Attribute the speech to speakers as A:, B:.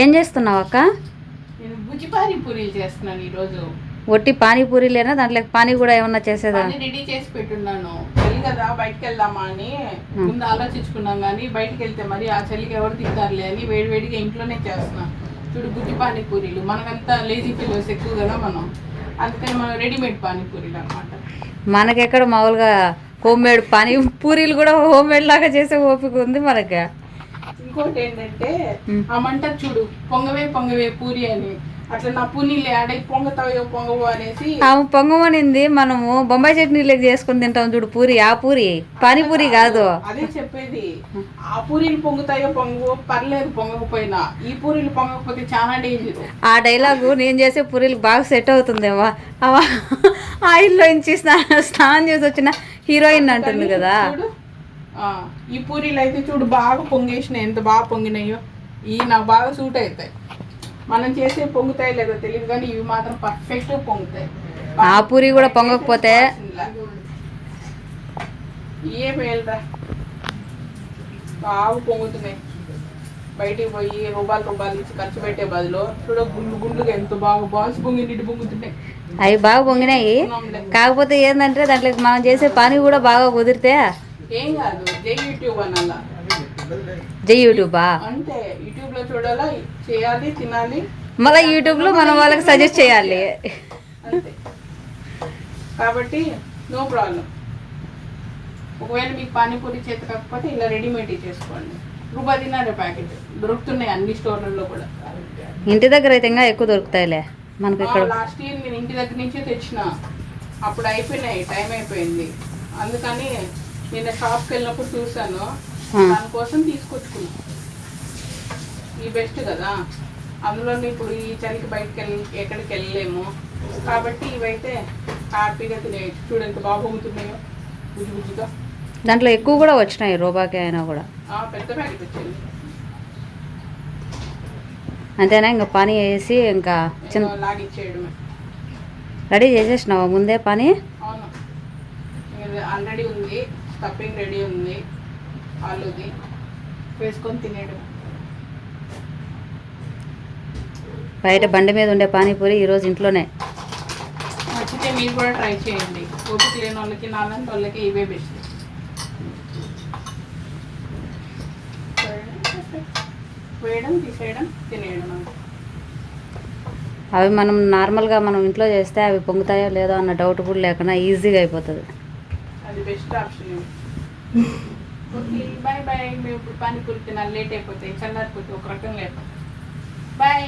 A: ఏం చేస్తున్నావు అక్క?
B: బుజ్జి పానీపూరీలు చేస్తున్నాను ఈరోజు.
A: ఒట్టి పానీపూరీలేనా దాంట్లో పానీ కూడా ఏమన్నా చేసేదా?
B: రెడీ చేసి పెట్టున్నాను. చలి కదా బయటకు వెళ్దామా అని. ముందు ఆలోచించుకున్నాం కానీ బయటకు వెళ్తే మరి ఆ చలికి ఎవరు తింటారులే అని వేడివేడిగా ఇంట్లోనే చేస్తున్నా. చూడు బుజ్జి పానీపూరీలు మనకంతా లేజీ ఫిలోస్ ఎక్కువ కదా మనం. అందుకని మనం రెడీమేడ్ పానీపూరీలు అనమాట
A: మనకెక్కడ మామూలుగా హోమ్ మేడ్ పానీ పూరీలు కూడా హోమ్ మేడ్ లాగా చేసే ఓపిక ఉంది మనకి.
B: ఇంకోటి ఏంటంటే మంట చూడు పొంగవే పొంగవే పూరి అని. అట్లా నా పూనీళ్ళు ఆడై పొంగతాయో పొంగవో అనేసి.
A: ఆమె పొంగమనింది మనము బొంబాయి చట్నీలోకి చేసుకుని తింటాం చూడు పూరి ఆ పూరి. పానీపూరి కాదు.
B: అదే చెప్పేది. ఆ పూరీలు పొంగుతాయో పొంగవో పర్లేదు పొంగకపోయినా. ఈ పూరీలు పొంగకపోతే చాలా డేంజర్
A: ఆ డైలాగు నేను చేసే పూరీలు బాగా సెట్ అవుతుందేమో. అవ ఆయిల్లో ఇంచి స్నా- స్నానం చేసి వచ్చిన హీరోయిన్ అంటుంది కదా.
B: చూడు ఈ పూరీలు అయితే చూడు బాగా పొంగేసినాయి. ఎంత బాగా పొంగినాయో. ఈ నాకు బాగా సూట్ అవుతాయి. మనం చేసే పొంగుతాయి లేదో తెలియదు కానీ ఇవి మాత్రం పర్ఫెక్ట్ పొంగుతాయి.
A: ఆ పూరి కూడా పొంగకపోతే?
B: ఏ పేలురా బాగా పొంగుతున్నాయి. బయటికి పోయి రూపాయలు రూపాయలు ఇచ్చి ఖర్చు పెట్టే బదులు చూడ గుండు గుండుగా ఎంత బాగా బాల్స్ పొంగి నిండి పొంగుతున్నాయి.
A: అవి బాగా పొంగినాయి. కాకపోతే ఏంటంటే దాంట్లో మనం చేసే పని కూడా బాగా కుదిరితే
B: ఏం కాదు జై యూట్యూబ్ అనాలా?
A: జై యూట్యూబా?
B: అంతే యూట్యూబ్లో చూడాలా చేయాలి తినాలి?
A: మళ్ళీ యూట్యూబ్లో మనం వాళ్ళకి సజెస్ట్ చేయాలి.
B: అంతే. కాబట్టి నో ప్రాబ్లం ఒకవేళ మీకు పానీపూరి చేత కాకపోతే ఇలా రెడీమేడ్ చేసుకోండి. రూపాయి తిన్నారే ప్యాకెట్. దొరుకుతున్నాయి అన్ని స్టోర్లలో కూడా.
A: ఇంటి దగ్గర అయితే ఇంకా ఎక్కువ దొరుకుతాయిలే. మనకి ఇక్కడ
B: లాస్ట్ ఇయర్ నేను ఇంటి దగ్గర నుంచే తెచ్చిన. అప్పుడు అయిపోయినాయి టైం అయిపోయింది. అందుకని నిన్న షాప్కి వెళ్ళినప్పుడు చూసాను. దానికోసం తీసుకొచ్చుకున్నా. ఈ బెస్ట్ కదా. అందులో ఇప్పుడు ఈ చలికి బయటకు వెళ్ళి ఎక్కడికి వెళ్ళలేము. కాబట్టి ఇవైతే హ్యాపీగా తినేయచ్చు చూడండి బాగా పొంగుతున్నాయో బుజ్జి బుజ్జిగా.
A: దాంట్లో ఎక్కువ కూడా వచ్చినాయి రూపాయికి అయినా కూడా.
B: పెద్ద ప్యాకెట్ వచ్చింది.
A: అంతేనా? ఇంకా పని వేసి ఇంకా చిన్న రెడీ చేసేసినావా ముందే పని?
B: అవును. ఆల్రెడీ ఉంది. స్టఫింగ్ రెడీ ఉంది. ఆలుది. వేసుకొని తినేయడం
A: బయట బండి మీద ఉండే పానీపూరి ఈరోజు ఇంట్లోనే.
B: నచ్చితే మీరు కూడా ట్రై చేయండి. ఓపిక లేని వాళ్ళకి నాలాంటి వాళ్ళకి ఇవే బెస్ట్. వేయడం తీసేయడం తినేయడం.
A: అవి మనం నార్మల్గా మనం ఇంట్లో చేస్తే అవి పొంగుతాయో లేదో అన్న డౌట్ కూడా లేకుండా ఈజీగా అయిపోతుంది.
B: అది best option okay bye bye మేము ఇప్పుడు పానీపూరి తినాలి లేట్ అయిపోతాయి చల్లారిపోతే ఒక రకంగా అయిపోతాయి బాయ్